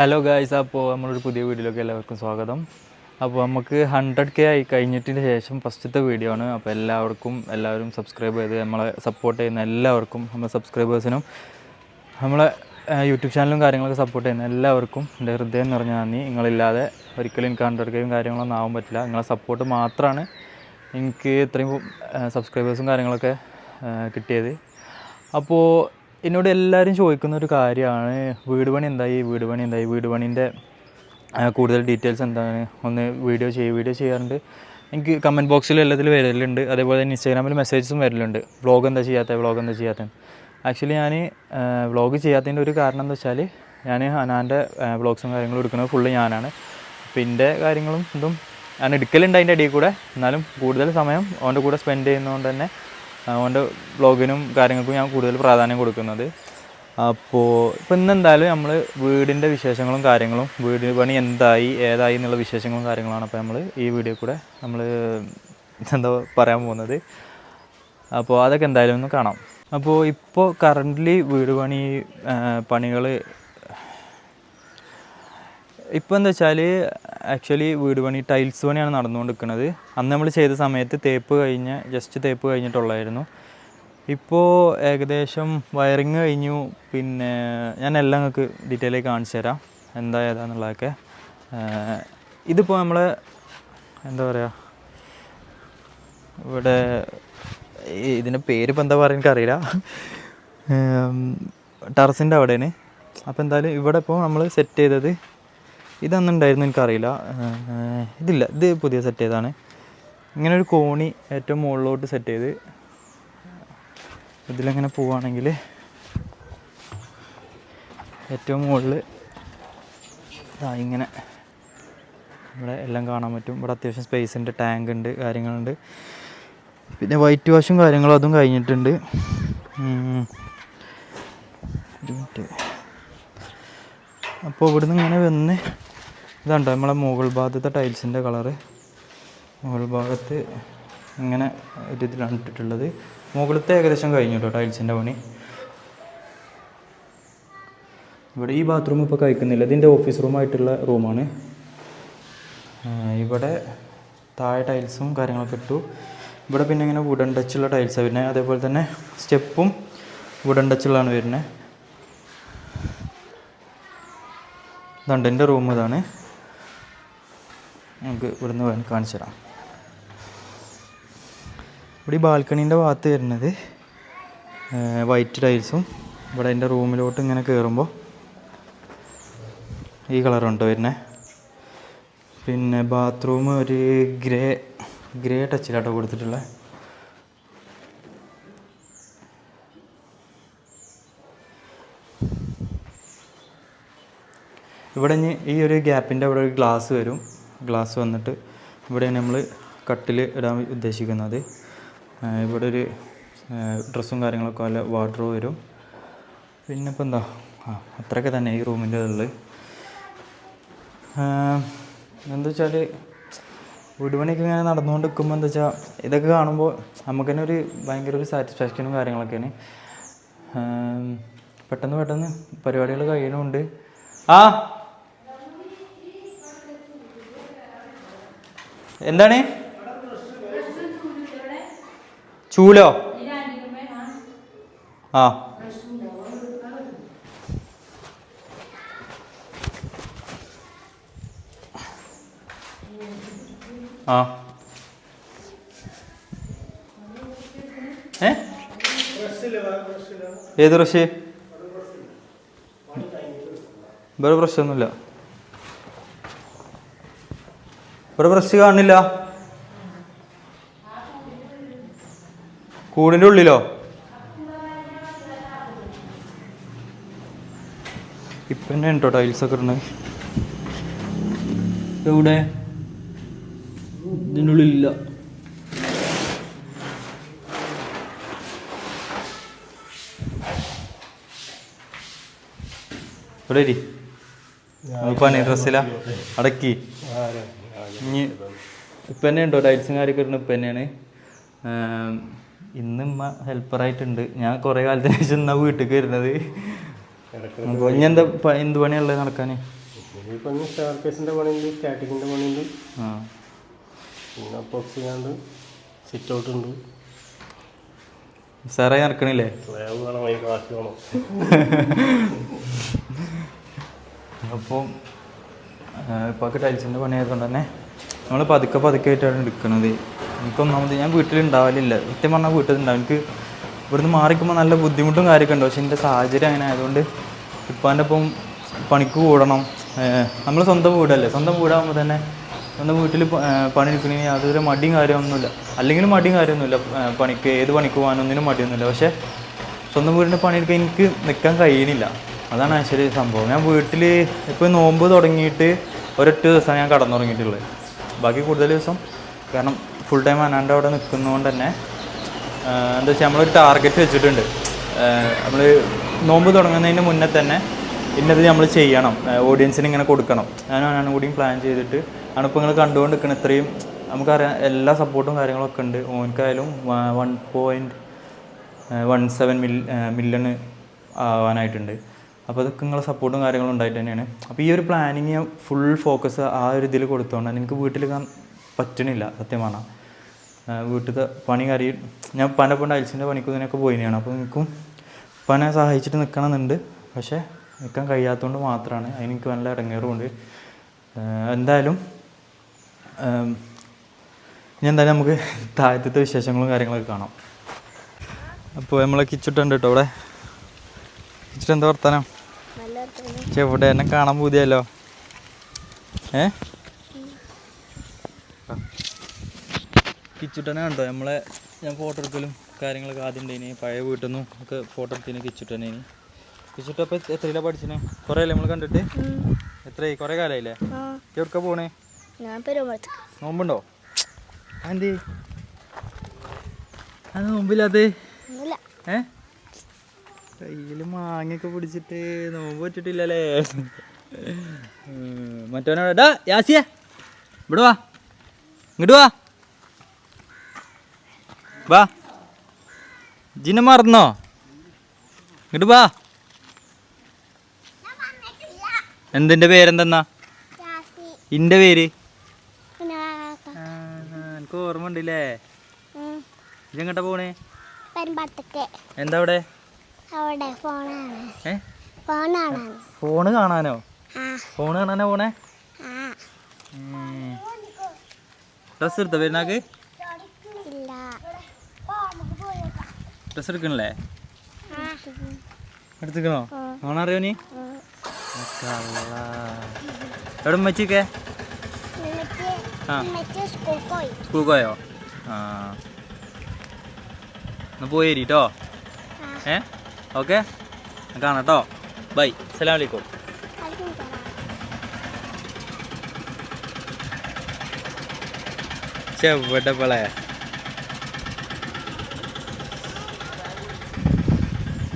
Hello guys അപ്പോൾ നമ്മളൊരു പുതിയ വീഡിയോയിലേക്ക് എല്ലാവർക്കും സ്വാഗതം. അപ്പോൾ നമുക്ക് ഹൺഡ്രഡ് കെ ആയി കഴിഞ്ഞിട്ടിന് ശേഷം ഫസ്റ്റത്തെ വീഡിയോ ആണ്. അപ്പോൾ എല്ലാവർക്കും എല്ലാവരും സബ്സ്ക്രൈബ് ചെയ്ത് നമ്മളെ സപ്പോർട്ട് ചെയ്യുന്ന എല്ലാവർക്കും നമ്മുടെ സബ്സ്ക്രൈബേഴ്സിനും നമ്മളെ യൂട്യൂബ് ചാനലും കാര്യങ്ങളൊക്കെ സപ്പോർട്ട് ചെയ്യുന്ന എല്ലാവർക്കും എന്റെ ഹൃദയം നിറഞ്ഞ നന്ദി. നിങ്ങളില്ലാതെ ഒരിക്കലും എനിക്ക് ഹൺഡ്രഡ് കെയും കാര്യങ്ങളൊന്നും ആവാൻ പറ്റില്ല. നിങ്ങളുടെ സപ്പോർട്ട് മാത്രമാണ് എനിക്ക് ഇത്രയും സബ്സ്ക്രൈബേഴ്സും കാര്യങ്ങളൊക്കെ കിട്ടിയത്. അപ്പോൾ എന്നോട് എല്ലാവരും ചോദിക്കുന്ന ഒരു കാര്യമാണ്. വീട് പണി എന്തായി? വീട് പണി എന്തായി? വീട് പണീന്റെ കൂടുതൽ ഡീറ്റെയിൽസ് എന്താണ്? ഒന്ന് വീഡിയോ ചെയ്യുക വീഡിയോ ചെയ്യാറുണ്ട്. എനിക്ക് കമന്റ് ബോക്സിൽ എല്ലാത്തിലും വരലുണ്ട്. അതേപോലെ തന്നെ ഇൻസ്റ്റാഗ്രാമിൽ മെസ്സേജസും വരലുണ്ട്. വ്ളോഗ് എന്താ ചെയ്യാത്ത? വ്ളോഗ് എന്താ ചെയ്യാത്ത ആക്ച്വലി ഞാൻ വ്ളോഗ് ചെയ്യാത്തതിന്റെ ഒരു കാരണം എന്താ വെച്ചാൽ ഞാൻ ഹനാന്റെ വ്ളോഗ്സും കാര്യങ്ങളും എടുക്കുന്നത് ഫുള്ള് ഞാനാണ്. പിന്നെ കാര്യങ്ങളും ഇതും ഞാൻ എടുക്കലുണ്ട് അതിന്റെ ഇടയിൽ കൂടെ. എന്നാലും കൂടുതൽ സമയം അവന്റെ കൂടെ സ്പെൻഡ് ചെയ്യുന്നതുകൊണ്ട് തന്നെ അവന്റെ ബ്ലോഗിനും കാര്യങ്ങൾക്കും ഞാൻ കൂടുതൽ പ്രാധാന്യം കൊടുക്കുന്നത്. അപ്പോൾ ഇപ്പം ഇന്ന് എന്തായാലും നമ്മൾ വീടിന്റെ വിശേഷങ്ങളും കാര്യങ്ങളും വീട് പണി എന്തായി ഏതായി എന്നുള്ള വിശേഷങ്ങളും കാര്യങ്ങളാണ് അപ്പോൾ നമ്മൾ ഈ വീഡിയോ കൂടെ നമ്മൾ എന്താ പറയാൻ പോകുന്നത്. അപ്പോൾ അതൊക്കെ എന്തായാലും ഒന്ന് കാണാം. അപ്പോൾ ഇപ്പോൾ കറന്റ്ലി വീട് പണി പണികൾ ഇപ്പോൾ എന്താ വെച്ചാൽ ആക്ച്വലി വീട് പണി ടൈൽസ് പണിയാണ് നടന്നുകൊണ്ടിരിക്കുന്നത്. അന്ന് നമ്മൾ ചെയ്ത സമയത്ത് തേപ്പ് കഴിഞ്ഞ് ജസ്റ്റ് തേപ്പ് കഴിഞ്ഞിട്ടുള്ളായിരുന്നു. ഇപ്പോൾ ഏകദേശം വയറിങ് കഴിഞ്ഞു. പിന്നെ ഞാൻ എല്ലാം നിങ്ങൾക്ക് ഡീറ്റെയിൽ ആയി കാണിച്ചു തരാം. എന്താ ഏതാന്നുള്ളതൊക്കെ. ഇതിപ്പോൾ നമ്മൾ എന്താ പറയുക ഇവിടെ ഇതിന്റെ പേര് ഇപ്പം എന്താ പറയുക എനിക്കറിയില്ല ടെറസിന്റെ അവിടെയാണ്. അപ്പോൾ എന്തായാലും ഇവിടെ ഇപ്പോൾ നമ്മൾ സെറ്റ് ചെയ്തത് ഇതൊന്നുണ്ടായിരുന്നു എനിക്കറിയില്ല. ഇതില്ല. ഇത് പുതിയ സെറ്റ് ചെയ്താണ് ഇങ്ങനെ ഒരു കോണി ഏറ്റവും മുകളിലോട്ട് സെറ്റ് ചെയ്ത് ഇതിലങ്ങനെ പോവുകയാണെങ്കിൽ ഏറ്റവും മുകളിൽ ഇതാ ഇങ്ങനെ ഇവിടെ എല്ലാം കാണാൻ പറ്റും. ഇവിടെ അത്യാവശ്യം സ്പേസ് ഉണ്ട് ടാങ്ക് ഉണ്ട് കാര്യങ്ങളുണ്ട്. പിന്നെ വൈറ്റ് വാഷും കാര്യങ്ങളും അതും കഴിഞ്ഞിട്ടുണ്ട്. അപ്പോൾ ഇവിടുന്ന് ഇങ്ങനെ വന്ന് ഇതുണ്ടോ നമ്മളെ മുകൾ ഭാഗത്തെ ടൈൽസിന്റെ കളറ്. മുകൾ ഭാഗത്ത് ഇങ്ങനെ ഒരു ഇതിലാണ് ഇട്ടിട്ടുള്ളത്. മുകളിലത്തെ ഏകദേശം കഴിഞ്ഞു കേട്ടോ ടൈൽസിന്റെ പണി. ഇവിടെ ഈ ബാത്റൂം ഇപ്പോൾ കഴിക്കുന്നില്ല. ഇതിന്റെ ഓഫീസ് റൂമായിട്ടുള്ള റൂമാണ് ഇവിടെ താഴെ ടൈൽസും കാര്യങ്ങളൊക്കെ ഇട്ടു. ഇവിടെ പിന്നെ ഇങ്ങനെ വുഡൻ ടച്ചുള്ള ടൈൽസാണ് വരുന്നത് അതേപോലെ തന്നെ സ്റ്റെപ്പും വുഡൻ ടച്ചുള്ളതാണ് വരുന്നത് ഇതുണ്ട് എന്റെ റൂം ഇതാണ്. നമുക്ക് ഇവിടുന്ന് വേണം കാണിച്ചു തരാം. ഇവിടെ ഈ ബാൽക്കണീന്റെ ഭാഗത്ത് വരുന്നത് വൈറ്റ് ടൈൽസും ഇവിടെ എന്റെ റൂമിലോട്ട് ഇങ്ങനെ കയറുമ്പോൾ ഈ കളറുണ്ട് വരുന്നത് പിന്നെ ബാത്റൂം ഒരു ഗ്രേ ഗ്രേ ടച്ചിലാട്ടോ കൊടുത്തിട്ടുള്ളത് ഇവിടെ ഇനി ഈ ഒരു ഗ്യാപ്പിന്റെ അവിടെ ഒരു ഗ്ലാസ് വരും. ഗ്ലാസ് വന്നിട്ട് ഇവിടെയാണ് നമ്മൾ കട്ടിൽ ഇടാൻ ഉദ്ദേശിക്കുന്നത്. ഇവിടെ ഒരു ഡ്രസ്സും കാര്യങ്ങളൊക്കെ വല്ല വാട്ടർ വരും. പിന്നെ ഇപ്പം എന്താ? ആ അത്രയൊക്കെ തന്നെ ഈ റൂമിന്റെ ഉള്ളിൽ എന്താ വെച്ചാൽ വീടുപണിയൊക്കെ ഇങ്ങനെ നടന്നുകൊണ്ട് നിൽക്കുമ്പോൾ എന്താ വെച്ചാൽ ഇതൊക്കെ കാണുമ്പോൾ നമുക്ക് തന്നെ ഒരു ഭയങ്കര ഒരു സാറ്റിസ്ഫാക്ഷനും കാര്യങ്ങളൊക്കെയാണ്. പെട്ടെന്ന് പെട്ടെന്ന് പരിപാടികൾ കഴിയണമുണ്ട് ആ! എന്താണ്? ചൂലോ? ആ. ആ. ഏത് റഷ് വേറെ ബ്രഷൊന്നുമില്ല ഇവിടെ ബ്രഷ് കാണില്ല. കൂടിന്റെ ഉള്ളിലോ? ഇപ്പം തന്നെ ഉണ്ടോ ടൈൽസ് ഒക്കെ ഇവിടെ എവിടെ? ഇതിനുള്ളിലില്ല ഇവിടെ ഇരി? പണി ഡ്രസ്സില അടക്കി. ഇനി ഇപ്പം തന്നെ ഉണ്ടോ? ടൈൽസും കാര്യമൊക്കെ ഇടുന്നത് ഇപ്പം തന്നെയാണ് ഇന്ന് ഉമ്മ ഹെൽപ്പറായിട്ടുണ്ട് ഞാൻ കുറേ കാലത്തിന് ശേഷം ഇന്നാ വീട്ടിലേക്ക് വരുന്നത്. അപ്പോൾ ഇനി എന്താ എന്ത് പണിയുള്ളത് നടക്കാൻ ഇപ്പം സ്റ്റാർ കേസിന്റെ പണിയുണ്ട് സ്റ്റാറ്റിക്കിന്റെ പണിയുണ്ട്. ആ. പിന്നെ ബോക്സ് ചെയ്യാണ്ട് സിറ്റ് ഔട്ട് ഉണ്ട് സാറേ നടക്കണില്ലേ അപ്പം ഇപ്പൊക്കെ ടൈൽസിന്റെ ടൈൽസിന്റെ പണിയായതുകൊണ്ട് തന്നെ നമ്മൾ പതുക്കെ പതുക്കെ ആയിട്ടാണ് എടുക്കുന്നത് എനിക്കൊന്നാമത് ഞാൻ വീട്ടിലുണ്ടാവലില്ല. സത്യം പറഞ്ഞാൽ വീട്ടിലുണ്ടാവും എനിക്ക് ഇവിടുന്ന് മാറിക്കുമ്പോൾ നല്ല ബുദ്ധിമുട്ടും കാര്യമൊക്കെ ഉണ്ട് പക്ഷേ എന്റെ സാഹചര്യം അങ്ങനെ ആയതുകൊണ്ട് ഇപ്പാന്റെ ഒപ്പം പണിക്ക് കൂടണം. നമ്മൾ സ്വന്തം വീടല്ലേ? സ്വന്തം വീടാകുമ്പോൾ തന്നെ സ്വന്തം വീട്ടിൽ പണി എടുക്കണമെങ്കിൽ യാതൊരു മടിയും കാര്യമൊന്നുമില്ല. അല്ലെങ്കിലും മടിയും കാര്യമൊന്നുമില്ല. പണിക്ക് ഏത് പണിക്ക് പോകാനൊന്നിനും മടിയൊന്നുമില്ല. പക്ഷേ സ്വന്തം വീടിന്റെ പണിയെടുക്കാൻ എനിക്ക് നിൽക്കാൻ കഴിയുന്നില്ല. അതാണ് ആക്ച്വലി സംഭവം. ഞാൻ വീട്ടിൽ ഇപ്പോൾ നോമ്പ് തുടങ്ങിയിട്ട് ഒരൊറ്റ ദിവസമാണ് ഞാൻ കടന്നുറങ്ങിയിട്ടുള്ളത്. ബാക്കി കൂടുതൽ ദിവസം. കാരണം ഫുൾ ടൈം അനാണ്ട് അവിടെ നിൽക്കുന്നതുകൊണ്ട് തന്നെ എന്താ വെച്ചാൽ നമ്മളൊരു ടാർഗറ്റ് വെച്ചിട്ടുണ്ട്. നമ്മൾ നോമ്പ് തുടങ്ങുന്നതിന് മുന്നേ തന്നെ ഇന്നത് നമ്മൾ ചെയ്യണം. ഓഡിയൻസിന് ഇങ്ങനെ കൊടുക്കണം. ഞാൻ അനാണ് കൂടിയും പ്ലാൻ ചെയ്തിട്ട് ആണ് കണ്ടുകൊണ്ട് നിൽക്കണം ഇത്രയും നമുക്കറിയാം എല്ലാ സപ്പോർട്ടും കാര്യങ്ങളൊക്കെ ഉണ്ട്. ഓനിക്കായാലും one point one seven million ആവാനായിട്ടുണ്ട്. അപ്പോൾ അതൊക്കെ നിങ്ങളെ സപ്പോർട്ടും കാര്യങ്ങളും ഉണ്ടായിട്ട് തന്നെയാണ്. അപ്പോൾ ഈ ഒരു പ്ലാനിങ് ഫുൾ ഫോക്കസ് ആ ഒരു ഇതിൽ കൊടുത്തോണ്ട് എനിക്ക് വീട്ടിൽ കാണാൻ പറ്റണില്ല സത്യം പറഞ്ഞാൽ വീട്ടിലത്തെ പണി കാര്യം ഞാൻ പല പണ്ട് അയൽസിന്റെ പണിക്കുതിനൊക്കെ പോയിനെയാണ് അപ്പോൾ എനിക്കും പനെ സഹായിച്ചിട്ട് നിൽക്കണമെന്നുണ്ട് പക്ഷേ നിൽക്കാൻ കഴിയാത്തതുകൊണ്ട് മാത്രമാണ് അതിന് എനിക്ക് നല്ല ഇടങ്ങേറുമുണ്ട് എന്തായാലും ഞാൻ എന്തായാലും നമുക്ക് താഴത്തെ വിശേഷങ്ങളും കാര്യങ്ങളൊക്കെ കാണാം. അപ്പോൾ നമ്മളെ കിച്ചിട്ടുണ്ട് കേട്ടോ അവിടെ കിച്ചിട്ട് എന്താ വർത്താനം? എന്നെ കാണാൻ പൂതിയല്ലോ. ഏ? കിച്ചുട്ടനെ കണ്ടോ? നമ്മളെ ഞാൻ ഫോട്ടോ എടുക്കലും കാര്യങ്ങളൊക്കെ ആദ്യം ഉണ്ടായിന് പഴയ വീട്ടിൽ നിന്നും ഒക്കെ ഫോട്ടോ എടുത്തിന് കിച്ചുട്ടനെ കിച്ചുട്ട ഇപ്പൊ എത്രയിലാണ് പഠിച്ചിന്? കുറേ അല്ലേ നമ്മൾ കണ്ടിട്ട്? എത്രയായി? കുറേ കാലമായില്ലേ എവിടെക്കാ പോണേ? ഞാൻ നോമ്പുണ്ടോ? അതെന്ത്? അത് നോമ്പില്ലാത്തേ? ഏ? കയ്യിൽ മാങ്ങയൊക്കെ പിടിച്ചിട്ട് നോമ്പ് വെച്ചിട്ടില്ലല്ലേ? മറ്റവനോട് ഡാ യാസിയ. ഇവിടെ വാ. ഇങ്ങോട്ട് വാ. വാ. ജിനെ മറന്നോ? ഇങ്ങോട്ട് വാ. എന്തിന്റെ പേരെന്തെന്നാ? ഇന്റെ പേര്? എനിക്ക് ഓർമ്മ ഉണ്ടല്ലേ? ഇതെങ്ങട്ടാ പോണേ? എന്താ അവിടെ? അവിടെ ഫോണാണ്. ഏ? ഫോണാണ് ഫോണ് കാണാനോ? ഫോണ് കാണാനാ പോണേ? ഡ്രസ് എടുത്തോ പെരുന്നാക്ക്? ഡ്രസ് എടുക്കണല്ലേ? എടുത്തിക്കണോ? ഓണറിയോ നീ. എവിടെ ഉമ്മച്ചിക്കെ സ്കൂൾ പോയോ. ആ. എന്നാ പോയി കേട്ടോ ആ. ഏ? ഓക്കെ? കാണാം കേട്ടോ ബൈ. സലാം അലൈക്കും അതും തരാം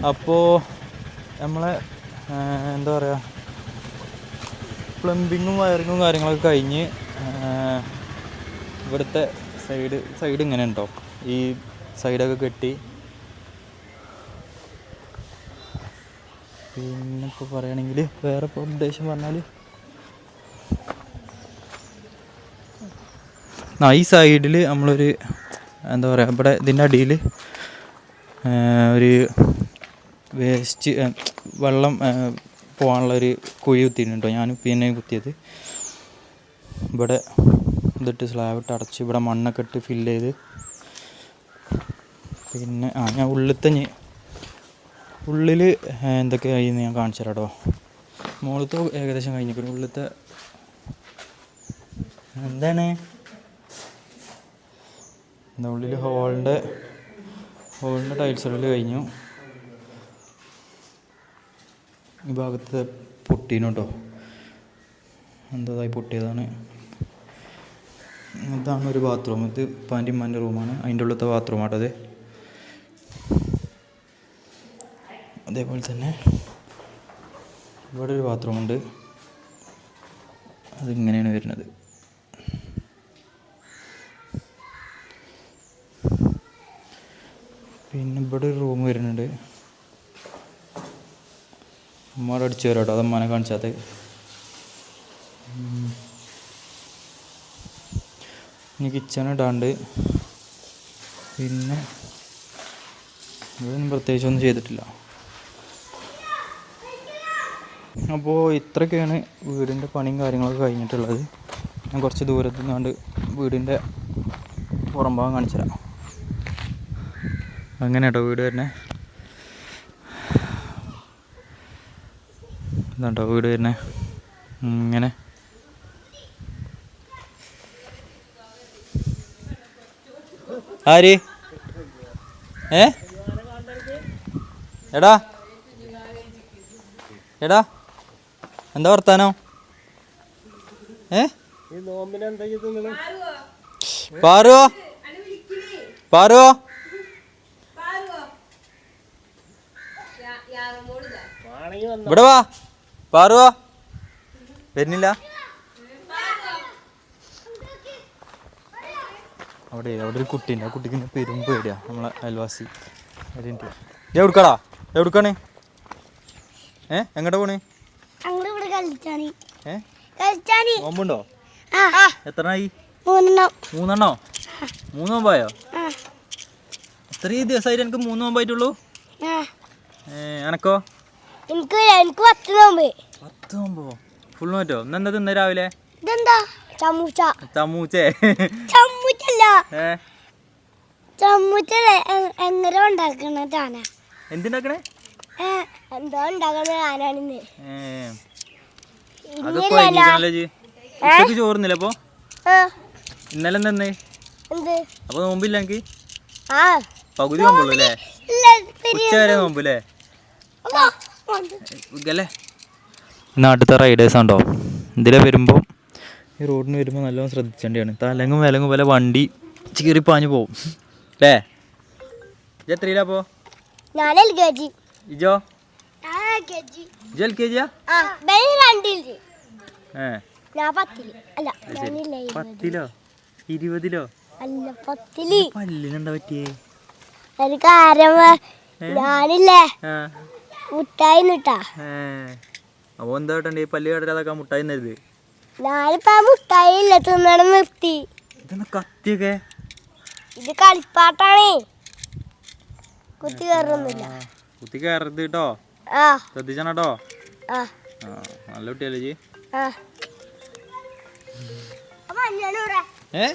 അപ്പോൾ നമ്മളെ എന്താ പറയുക പ്ലംബിങ്ങും വയറിങ്ങും കാര്യങ്ങളൊക്കെ കഴിഞ്ഞ് ഇവിടുത്തെ സൈഡ് സൈഡ് ഇങ്ങനെ ഉണ്ടോ ഈ സൈഡൊക്കെ കെട്ടി പിന്നെ ഇപ്പോൾ പറയുകയാണെങ്കിൽ വേറെ ഇപ്പോൾ ഉദ്ദേശം പറഞ്ഞാൽ ഈ സൈഡിൽ നമ്മളൊരു എന്താ പറയുക ഇവിടെ ഇതിന്റെ അടിയിൽ ഒരു വേസ്റ്റ് വെള്ളം പോകാനുള്ള ഒരു കുഴി കുത്തിയിട്ടുണ്ട് ഞാൻ പിന്നെ കുത്തിയത്. ഇവിടെ ഇതിട്ട് സ്ലാബ് ഇട്ട് അടച്ച് ഇവിടെ മണ്ണൊക്കെ ഇട്ട് ഫില്ല് ചെയ്ത്. പിന്നെ ആ ഞാൻ ഉള്ളിത്തഞ്ഞ് ഉള്ളിൽ എന്തൊക്കെ എന്ന് ഞാൻ കാണിച്ചു തരാം കേട്ടോ മുകളിലത്തെ ഏകദേശം കഴിഞ്ഞു. പിന്നെ ഉള്ളിലത്തെ എന്താണ്? എന്താ ഉള്ളിൽ ഹോളിന്റെ ഹോളിന്റെ ടൈൽസ് ഉള്ളിൽ കഴിഞ്ഞു. ഈ ഭാഗത്ത് പൊട്ടീനു കേട്ടോ എന്തതായി പൊട്ടിയതാണ്. ഇതാണ് ഒരു ബാത്റൂം ഇത് പാന്റെ റൂമാണ് അതിന്റെ ഉള്ളിലത്തെ ബാത്റൂം ആട്ടത് അതേപോലെ തന്നെ ഇവിടെ ഒരു ബാത്റൂമുണ്ട് അതിങ്ങനെയാണ് വരുന്നത്. പിന്നെ ഇവിടെ ഒരു റൂം വരുന്നുണ്ട്. അമ്മയുടെ അടിച്ചു വരാം കേട്ടോ അതമ്മനെ കാണിച്ചാത്ത. ഇനി കിച്ചൺ ഇടാണ്ട്. പിന്നെ ഇവിടെ പ്രത്യേകിച്ചൊന്നും ചെയ്തിട്ടില്ല. അപ്പോൾ ഇത്രയൊക്കെയാണ് വീടിന്റെ പണിയും കാര്യങ്ങളൊക്കെ കഴിഞ്ഞിട്ടുള്ളത്. ഞാൻ കുറച്ച് ദൂരത്ത് നിന്നാണ്ട് വീടിന്റെ പുറം ഭാഗം തരാം. അങ്ങനെ കേട്ടോ വീട് വരുന്നത് ഇതാട്ടോ വീട് വരുന്നത് ഇങ്ങനെ. ആര്? ഏ? എടാ. എടാ. എന്താ വർത്താനോ? ഏ? പാറുവോ? പാറുവോ? ഇവിടെ വാ. പാറുവോ? വരുന്നില്ല. അവിടെ അവിടെ ഒരു കുട്ടീന്റെ ആ കുട്ടിക്ക് പെരും പേടിയാ. നമ്മളെ അയൽവാസി. എവിടുക്കാടാ എവിടുക്കാണ്? ഏ? എങ്ങോട്ടാ പോണ് അങ്ങോട്ട് ഇവിടെ കളിച്ചാണി ഏ കളിച്ചാണി നോമ്പുണ്ടോ? എത്രണ്ണായി മൂന്നെണ്ണം. മൂന്ന് നോമ്പായോ? ഇത്രയും ദിവസമായിട്ട് എനിക്ക് മൂന്ന് നോമ്പായിട്ടുള്ളൂ. എനക്കോ എനിക്ക് എനിക്ക് പത്ത് നോമ്പ്. പത്ത് നോമ്പോ? ഫുൾ നോറ്റോ? ഇന്നെന്താ തിന്ന രാവിലെ? ഇതെന്താ? ചമ്മൂച്ച. ചമ്മൂച്ചേ. ചമ്മൂച്ചല്ല എങ്ങനെ എന്തുണ്ടാക്കണേ? എന്തോ ഉണ്ടാക്കുന്ന ആനാണിന്ന് ഏ അത് കൊഴങ്ങിക്കണല്ലോ ജി ഉച്ചയ്ക്ക് ചോറുന്നില്ല അപ്പൊ? ഇന്നലെ തന്നെ അപ്പൊ നോമ്പില്ല എനിക്ക് ആ. പകുതി നോമ്പുള്ളൂ അല്ലേ? ഉച്ച വരെ നോമ്പ്. അല്ലേ നാട്ടിലത്തെ റൈഡേഴ്സ് ഉണ്ടോ ഇതിലെ വരുമ്പോൾ ഈ റോഡിന് വരുമ്പോൾ നല്ലോണം ശ്രദ്ധിച്ചേണ്ടിയാണ്. തലങ്ങും വിലങ്ങും പോലെ വണ്ടി ചീറി പാഞ്ഞു പോവും. അല്ലേ ഇജ് എത്രയിലാ അപ്പോ? ഞാൻ എൽ കെ ജി. ഇജോ എൽ കെ ജിയാ? രണ്ടിൽ പത്തിൽ? ഇരുപതിലോ? അല്ല പത്തിൽ. പല്ലിനെന്താ പറ്റിയേ? എനിക്ക് ആരമ ഞാനില്ലേ? മുട്ടായി നിട്ടാ അപ്പൊ എന്താ കേട്ടേ പല്ല് കേട്ടതൊക്കെ മുട്ടായി തരുത് ഞാനിപ്പോ മുട്ടായി ഇല്ല തിന്നണം നിർത്തി. ഇതെന്താ കത്തിയൊക്കെ? ഇത് കളിപ്പാട്ടാണേ. കുത്തി കയറുന്നില്ല കുത്തി കയറരുത് കേട്ടോ. ശ്രദ്ധിച്ചണം കേട്ടോ നല്ല കുട്ടിയല്ലേ ജി ഏ.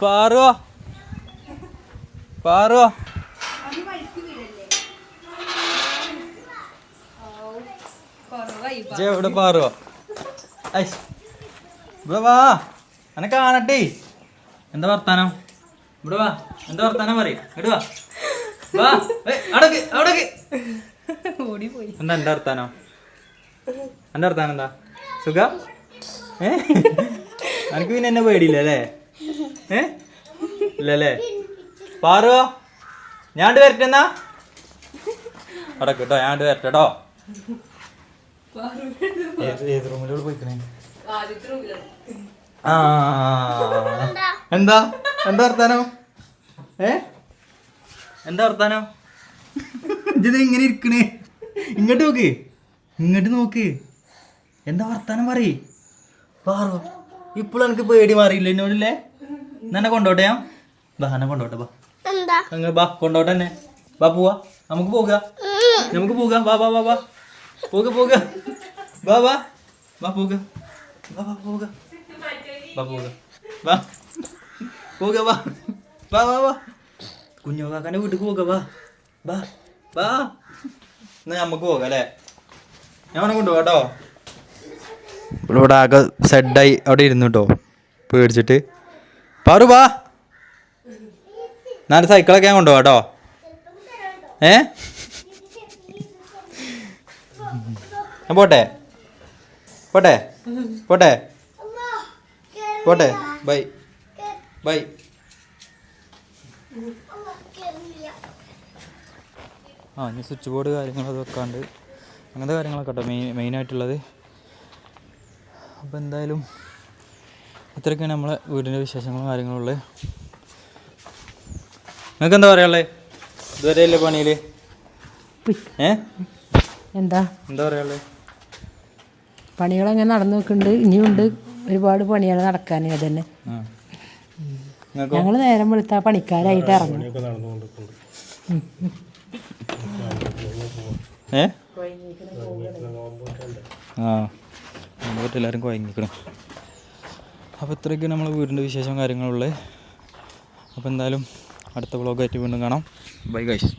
പാറോ? പാറോ? എവിടെ പാറോ. ഐ ഇവിടെ വാ. എന്നെ കാണട്ടെ. എന്താ വർത്താനം? ഇവിടെ വാ. എന്താ വർത്താനം പറയും. ഇങ്ങോട്ട് വാ. വാ. അടക്ക് അവിടേക്ക് അവിടേക്ക്. എന്താ എന്താ വർത്താനം? എന്താ വർത്താനം എന്താ? സുഖ? ഏ? എനിക്ക് പിന്നെ എന്നെ പേടിയില്ല അല്ലേ? ഏ? ഇല്ലല്ലേ പാറുവോ ഞാണ്ട് വരട്ടെന്നാ അടക്കട്ടോ കേട്ടോ ഞാണ്ട് വരട്ടെട്ടോ ഏത് റൂമിലോട് പോയിക്കണേ? ആ എന്താ? എന്താ വർത്താനോ? ഏ? എന്താ വർത്താനോ? ഇത് ഇങ്ങനെ ഇരിക്കണേ. ഇങ്ങോട്ട് നോക്ക്. ഇങ്ങോട്ട് നോക്ക്. എന്താ വർത്താനം പറയ്? പാറു. ഇപ്പോഴും എനിക്ക് പേടി മാറിയില്ല എന്നോടില്ലേ? എന്നെ കൊണ്ടോട്ടെ ഞാൻ? ബാ എന്നെ കൊണ്ടോട്ടെ ബാ. എന്താ? അങ്ങ് ബാ കൊണ്ടോട്ടെ എന്നെ. ബാ പോവാ. നമുക്ക് പോകാം. നമുക്ക് പോകാം. ബാ ബാ ബാ വാ പോക പോക വാ വാ. വാ പോക വാ വാ പോക വാ പോക വാ. പോക വാ. വാ വാ വാ. കുഞ്ഞു കാക്കാന്റെ വീട്ടിൽ പോക വാ. വാ വാ. എന്നാ നമുക്ക് പോകാം അല്ലേ? ഞാൻ അവനെ കൊണ്ടുപോകാം കേട്ടോ. ഇവിടെ ആകെ സെഡായി അവിടെ ഇരുന്നു കേട്ടോ. പേടിച്ചിട്ട്. പറു വാ. നാല് സൈക്കിളൊക്കെ ഞാൻ കൊണ്ടുപോകാം കേട്ടോ. ഏ? ഞാൻ പോട്ടെ? പോട്ടെ? പോട്ടെ? പോട്ടെ? ബൈ. ബൈ. ആ ഇനി സ്വിച്ച് ബോർഡ് കാര്യങ്ങളൊക്കെ വെക്കാണ്ട്. അങ്ങനത്തെ കാര്യങ്ങളൊക്കെ കേട്ടോ മെയിൻ മെയിനായിട്ടുള്ളത്. അപ്പോൾ എന്തായാലും ഇത്രയൊക്കെയാണ് നമ്മളെ വീടിന്റെ വിശേഷങ്ങളും കാര്യങ്ങളും ഉള്ളത്. നിങ്ങൾക്ക് എന്താ പറയാനുള്ളത്? ഇതുവരെയല്ലേ പണിയിൽ ഏ? എന്താ? എന്താ പറയാനുള്ളത് പണികളങ്ങനെ നടന്നു നോക്കുന്നുണ്ട് ഇനിയുണ്ട് ഒരുപാട് പണികൾ നടക്കാൻ തന്നെ ഞങ്ങൾ നേരം വെളുത്ത പണിക്കാരായിട്ട് ഇറങ്ങും ഏ? ആ. നമ്മളൊക്കെ എല്ലാവരും കുഴങ്ങിക്കണം അപ്പോൾ ഇത്രയൊക്കെയാണ് നമ്മളെ വീടിന്റെ വിശേഷം കാര്യങ്ങളുള്ളത് അപ്പോൾ എന്തായാലും അടുത്ത വ്ളോഗായിട്ട് വീണ്ടും കാണാം. Bye guys